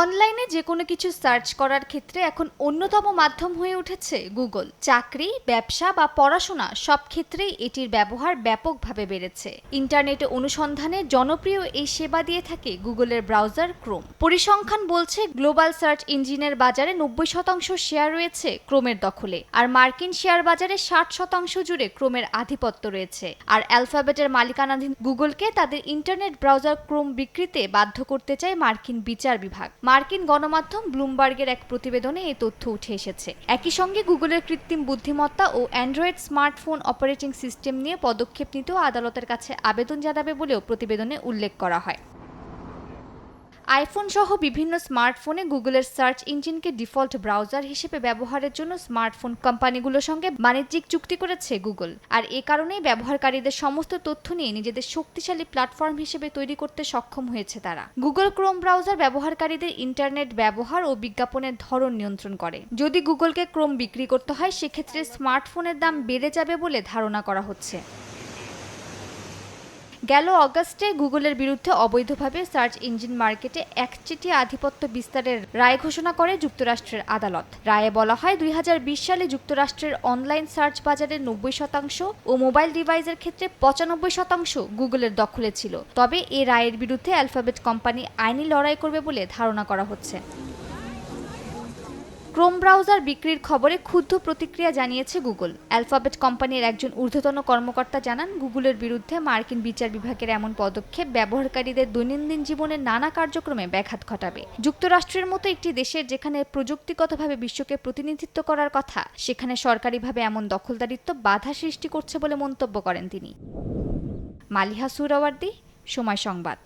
অনলাইনে যে কোনো কিছু সার্চ করার ক্ষেত্রে এখন অন্যতম মাধ্যম হয়ে উঠেছে গুগল। চাকরি, ব্যবসা বা পড়াশোনা সব ক্ষেত্রেই এটির ব্যবহার ব্যাপকভাবে বেড়েছে। ইন্টারনেটে অনুসন্ধানে জনপ্রিয় এই সেবা দিয়ে থাকে গুগলের ব্রাউজার ক্রোম। পরিসংখ্যান বলছে গ্লোবাল সার্চ ইঞ্জিনের বাজারে নব্বই শতাংশ শেয়ার রয়েছে ক্রোমের দখলে, আর মার্কিন শেয়ার বাজারে ষাট শতাংশ জুড়ে ক্রোমের আধিপত্য রয়েছে। আর অ্যালফাবেটের মালিকানাধীন গুগলকে তাদের ইন্টারনেট ব্রাউজার ক্রোম বিক্রিতে বাধ্য করতে চায় মার্কিন বিচার বিভাগ। মার্কিন গণমাধ্যম ব্লুমবার্গের এক প্রতিবেদনে এই তথ্য উঠে এসেছে। একই সঙ্গে গুগলের কৃত্রিম বুদ্ধিমত্তা ও অ্যান্ড্রয়েড স্মার্টফোন অপারেটিং সিস্টেম নিয়ে পদক্ষেপ নিতেও আদালতের কাছে আবেদন জানাবে বলেও প্রতিবেদনে উল্লেখ করা হয়। আইফোন সহ বিভিন্ন স্মার্টফোনে গুগলের সার্চ ইঞ্জিনকে ডিফল্ট ব্রাউজার হিসেবে ব্যবহারের জন্য স্মার্টফোন কোম্পানিগুলোর সঙ্গে বাণিজ্যিক চুক্তি করেছে গুগল আর এ কারণেই ব্যবহারকারীদের সমস্ত তথ্য নিয়ে নিজেদের শক্তিশালী প্ল্যাটফর্ম হিসেবে তৈরি করতে সক্ষম হয়েছে তারা। গুগল ক্রোম ব্রাউজার ব্যবহারকারীদের ইন্টারনেট ব্যবহার ও বিজ্ঞাপনের ধরন নিয়ন্ত্রণ করে। যদি গুগলকে ক্রোম বিক্রি করতে হয়, সেক্ষেত্রে স্মার্টফোনের দাম বেড়ে যাবে বলে ধারণা করা হচ্ছে। গেল অগস্টে গুগলের বিরুদ্ধে অবৈধভাবে সার্চ ইঞ্জিন মার্কেটে একচেটিয়া আধিপত্য বিস্তারের রায় ঘোষণা করে যুক্তরাষ্ট্রের আদালত। রায়ে বলা হয়, দুই হাজার বিশ সালে যুক্তরাষ্ট্রের অনলাইন সার্চ বাজারের নব্বই শতাংশ ও মোবাইল ডিভাইসের ক্ষেত্রে পঁচানব্বই শতাংশ গুগলের দখলে ছিল। তবে এ রায়ের বিরুদ্ধে অ্যালফাবেট কোম্পানি আইনি লড়াই করবে বলে ধারণা করা হচ্ছে। ক্রোম ব্রাউজার বিক্রির খবরে ক্ষুব্ধ প্রতিক্রিয়া জানিয়েছে গুগল। অ্যালফাবেট কোম্পানির একজন ঊর্ধ্বতন কর্মকর্তা জানান, গুগলের বিরুদ্ধে মার্কিন বিচার বিভাগের এমন পদক্ষেপ ব্যবহারকারীদের দৈনন্দিন জীবনের নানা কার্যক্রমে ব্যাঘাত ঘটাবে। যুক্তরাষ্ট্রের মতো একটি দেশের যেখানে প্রযুক্তিগতভাবে বিশ্বকে প্রতিনিধিত্ব করার কথা, সেখানে সরকারিভাবে এমন দখলদারিত্ব বাধা সৃষ্টি করছে বলে মন্তব্য করেন তিনি। মালিহা সুরাওয়ার্দি, সময় সংবাদ।